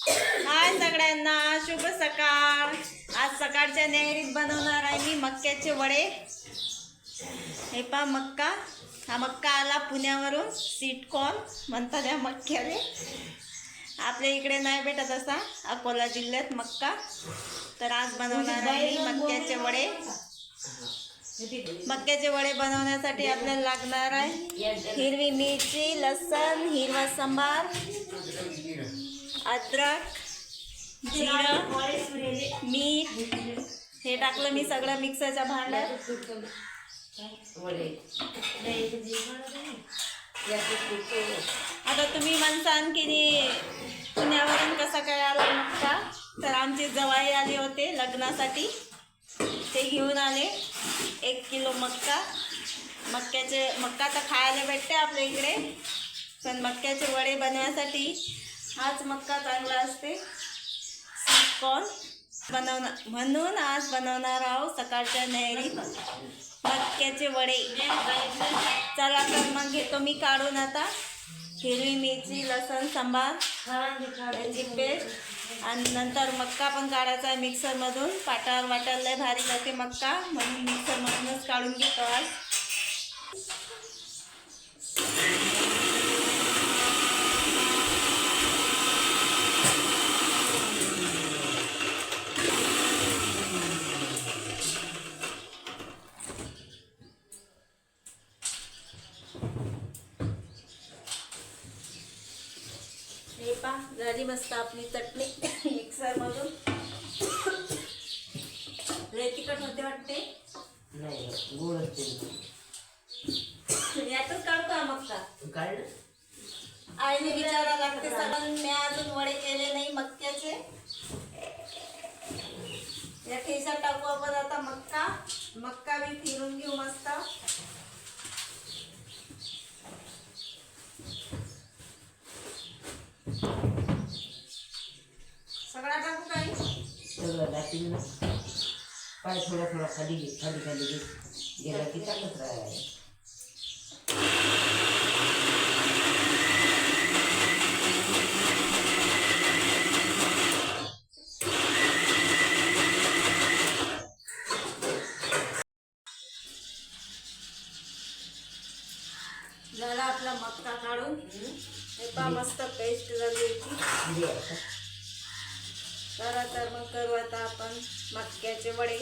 हाय सगळ्यांना शुभ सकाळ. आज सकाळच्या नेहरीत बनवणार आहे मी मक्याचे वडे. हे पा मक्का. हा मक्का आला पुण्यावरून स्वीट म्हणतात या मक्याले आपल्या इकडे नाही भेटत असा अकोला जिल्ह्यात मक्का. तर आज बनवणार आहे मी मक्याचे वडे. मक्याचे वडे बनवण्यासाठी आपल्याला लागणार आहे हिरवी मिरची लसण हिरवा सांबार. अद्रक जिरं मीठ हे टाकलं मी सगळं मिक्सरच्या भांड्यात. आता तुम्ही म्हणसान की पुण्यावरून कसं काय आला मक्का? तर आमचे जवाई आले होते लग्नासाठी. ते घेऊन आले. एक किलो मक्का. मक्याचे मक्का तर खायला भेटते आपल्या इकडे. पण मक्याचे वडे बनवण्यासाठी हाच मक्का चांगला असते. स्वीट कॉर्न बनवणार म्हणून आज बनवणार आहोत सकाळच्या नैरी मक्याचे वडे. चला तर मग घेतो मी काढून आता. हिरवी मिरची लसण सांबार याची पेस्ट. आणि नंतर मक्का पण काढायचा आहे मिक्सरमधून. पाटावर वाटायला लय भारी जाते मक्का. म्हणून मिक्सरमधूनच काढून घेतो आज हे पा झाली मस्त आपली चटणी. मिक्सरमधून लय तिखट होते वाटते. नाही गोड असते यातच काढतो हा मक्का. काढलं आईने विचारा लागते सगळं मी अजून वडे केले नाही मक्याचे या ठेचा टाकू आपण आता मक्का. मक्का मी फिरून घेऊ मस्त सगळा टाकू काही सगळं पाय थोडा थोडा खाली घे खाली खाली घे गेला की टाकत राहायला तर मग करू आता आपण मक्याचे वडे.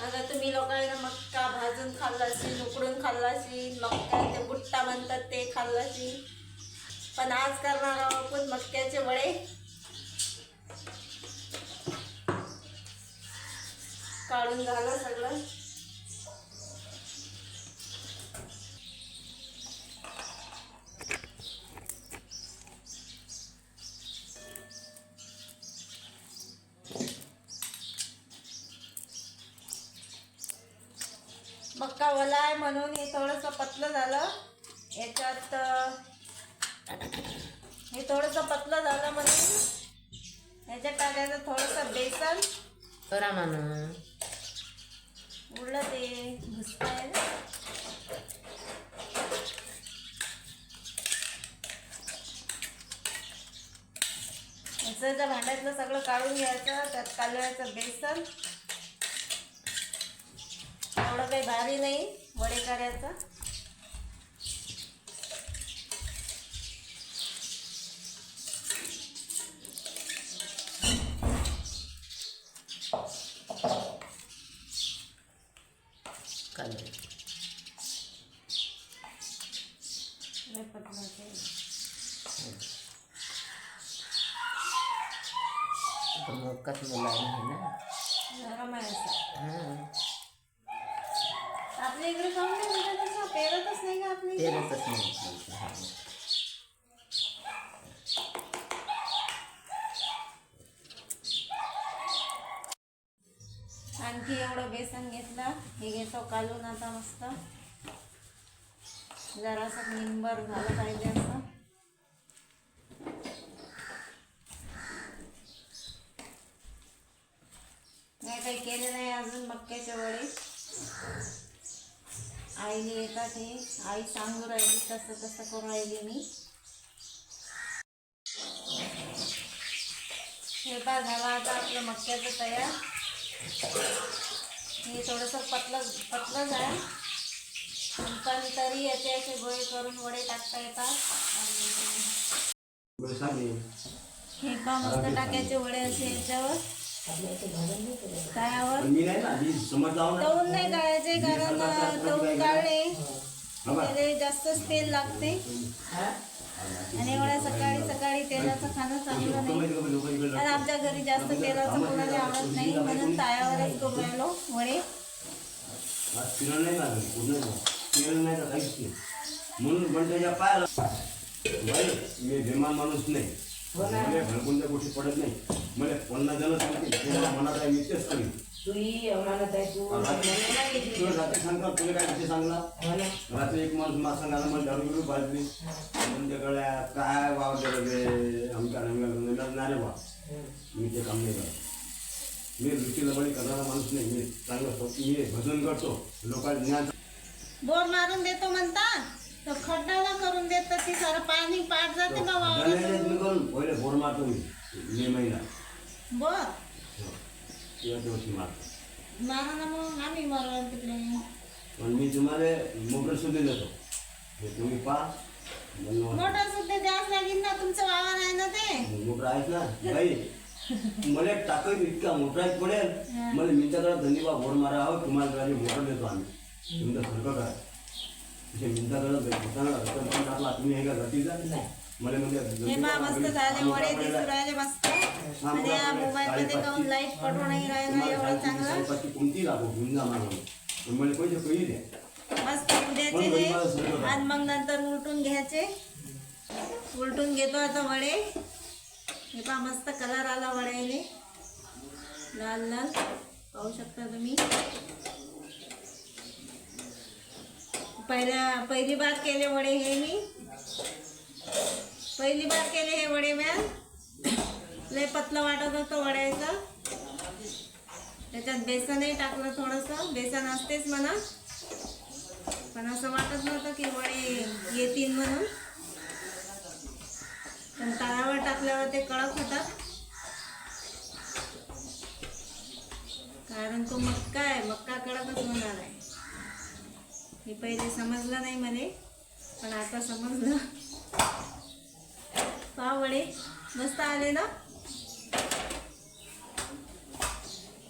आता तुम्ही लोकांना मक्का भाजून खाल्ला असेल उकडून खाल्ला असेल मक्का ते बुट्टा म्हणतात ते खाल्ला असेल पण आज करणार आहोत आपण मक्याचे वडे. काढून झालं सगळं. मक्का ओला आहे म्हणून हे थोडंसं पतलं झालं. याच्यात हे थोडंसं पतलं झालं म्हणून याच्यात टाकायचं थोडंसं बेसन. करा म्हणून उडलं ते घुसतंय भांड्यातलं सगळं काढून घ्यायचं त्यात कालवायचं बेसन. काही भारी नाही वडे करायचं काढलं लय पतलं आहे. ना नरम आहे असं हां आपल्या इकडे काऊन नाही म्हणतात असं पेरतच नाही नाही आणखी एवढं बेसन घेतलं. हे घेतो कालून आता मस्त. जरासं निंबर झालं पाहिजे असं. नाही काही केले नाही अजून मक्क्याच्या वडे. आईने येतात हे आई सांगू राहिली तसं तसं करू राहिली मी. शेपा झाला आता आपलं मक्क्याचं तयार. हे थोडंसं पतलं पतलंच जाय पण तरी याचे असे गोळे करून वडे टाकता येतात. हे का मस्त टाकायचे वडे असे याच्यावर. तयावर मी नाही ना आधी समज जाऊ ना. तळून नाही काढायचे कारण अं, तळून काढले. बाबा त्याला जास्तच तेल लागते. आणि एवढ्या सकाळी सकाळी तेलाचं खाणं चांगलं नाही. आणि आमच्या घरी जास्त तेलाचं कोणाला आवडत नाही. म्हणून तायावरच करून राहिलो वडे. आज फिरण नाही लागलं पूर्ण फिरण नाही तर काहीच नाही. म्हणून पण त्याच्या पायाला. मी बेमान माणूस नाही. मला गोष्टी पडत नाही. मला पन्नास जण सांगते तुला तूही अमानत आहे तू रात्री सांगता काय विषय सांगला? हो रात्री एक माणूस मला सांगायला मला दारू बिरू पाजली तुमच्याकडे काय वाव दिलं आमच्या रंगाला नाही बा. मी ते काम नाही करत. मी रुचीला बळी करणारा माणूस नाही मी चांगलं मी भजन करतो. लोकांना ज्ञान बोर मारून देतो म्हणता. तर खड्डाला करून देत ती सारं पाणी पाठ जाते का वावरात? मी करून पहिले बोर मारतो मी मे महिना. बर. या दिवशी मारतो. मारा ना मग आम्ही तिकडे. पण मी तुम्हाला मोटर सुद्धा देतो. हे तुम्ही पहा. म्हणून मोटर सुद्धा द्यास लागेल ना तुमचं वावर आहे ना ते. मोटर आहेत ना बाई. मला टाकायचं इतका मोठा पडेल. मला मिंताकडे धन्यवाद बोर मारा आहो तुम्हाला गाडी मोटर देतो आम्ही. तुमचं खर्च करा. हे पहा मस्त झाले वडे दिसू राहिले मस्त. आणि या मोबाईल मध्ये काऊन लाइट पडू नाही राहिला एवढं चांगलं. साडेपाचची कोणती लागो? घेऊन जा मला पण मला पैसे पहिली द्या मस्त उद्याचे हे आणि मग नंतर उलटून घ्यायचे. उलटून घेतो आता वडे. हे पहा मस्त कलर आला वड्याले लाल लाल. पाहू शकता तुम्ही. पहिल्या पहिली बार केले वडे हे मी. पहिली बार केले हे वडे मॅन लय पतलं वाटत होतं वड्याचं. त्याच्यात बेसनही टाकलं थोडंसं. बेसन असतेच म्हणा. पण असं वाटत नव्हतं की वडे येतील म्हणून. पण तळावर टाकल्यावर ते कडक होतात. कारण तो मक्का आहे. मक्का कडकच होणार आहे. हे पहिले समजलं नाही मला पण आता समजलं. पावडे मस्त आले ना?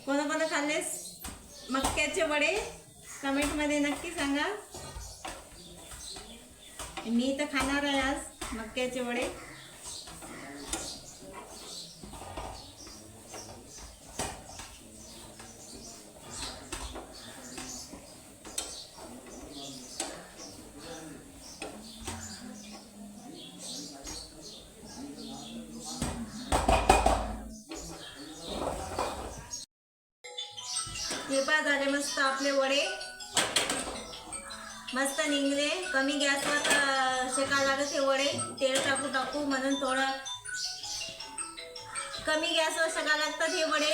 कोणा कोणा खाल्लेस? मक्याचे वडे? कमेंटमध्ये नक्की सांगा. मी तर खाणार आहे आज मक्याचे वडे हे पहा झाले मस्त आपले वडे. मस्त निघले कमी गॅसवर अं, शेका लागत हे वडे. तेल टाकू टाकू म्हणून थोडं कमी गॅसवर शेका लागतात हे वडे.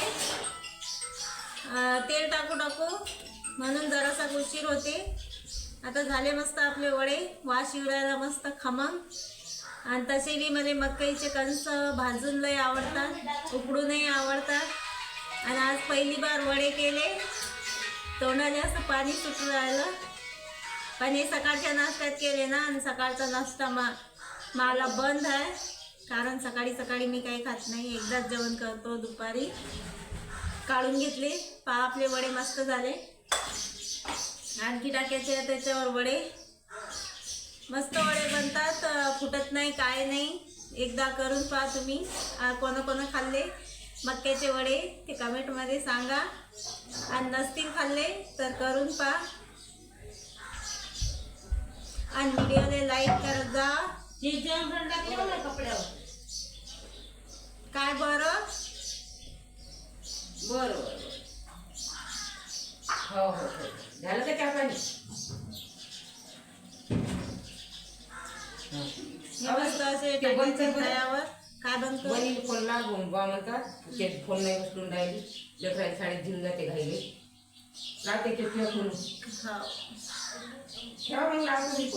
तेल टाकू टाकू म्हणून जरासा उशीर होते. आता झाले मस्त आपले वडे. वास शिवरायला मस्त खमंग. आणि तसे बी मला मकईचे कणस भाजून लय आवडतात. उकडूनही आवडतात. आणि आज पहिली बार वडे केले. तोंडाने असं पाणी सुटून राहिलं. पण हे सकाळच्या नाश्त्यात केले ना आणि सकाळचा नाश्ता मा मला बंद आहे. कारण सकाळी सकाळी मी काही खात नाही. एकदाच जेवण करतो दुपारी. काढून घेतले. पहा आपले वडे मस्त झाले. आणखी टाकायचे त्याच्यावर वडे. मस्त वडे बनतात. फुटत नाही काय नाही. एकदा करून पहा तुम्ही. कोणाकोणा खाल्ले? मक्याचे वडे ते कमेंटमध्ये सांगा. आणि नसतील खाल्ले तर करून पहा. आणि व्हिडिओला लाईक करत जा. काय बरं? बरं बरं. बरं हो हो हो. झालं का चहा पाणी? मस्त असे काय बनतो वरील फोनला बा म्हणतात ते फोन नाही उचलून राहिली. लेकराय साडे घेऊन जाते घाईले. राहते ते ठेव फोन ठेवा मग लावतो मी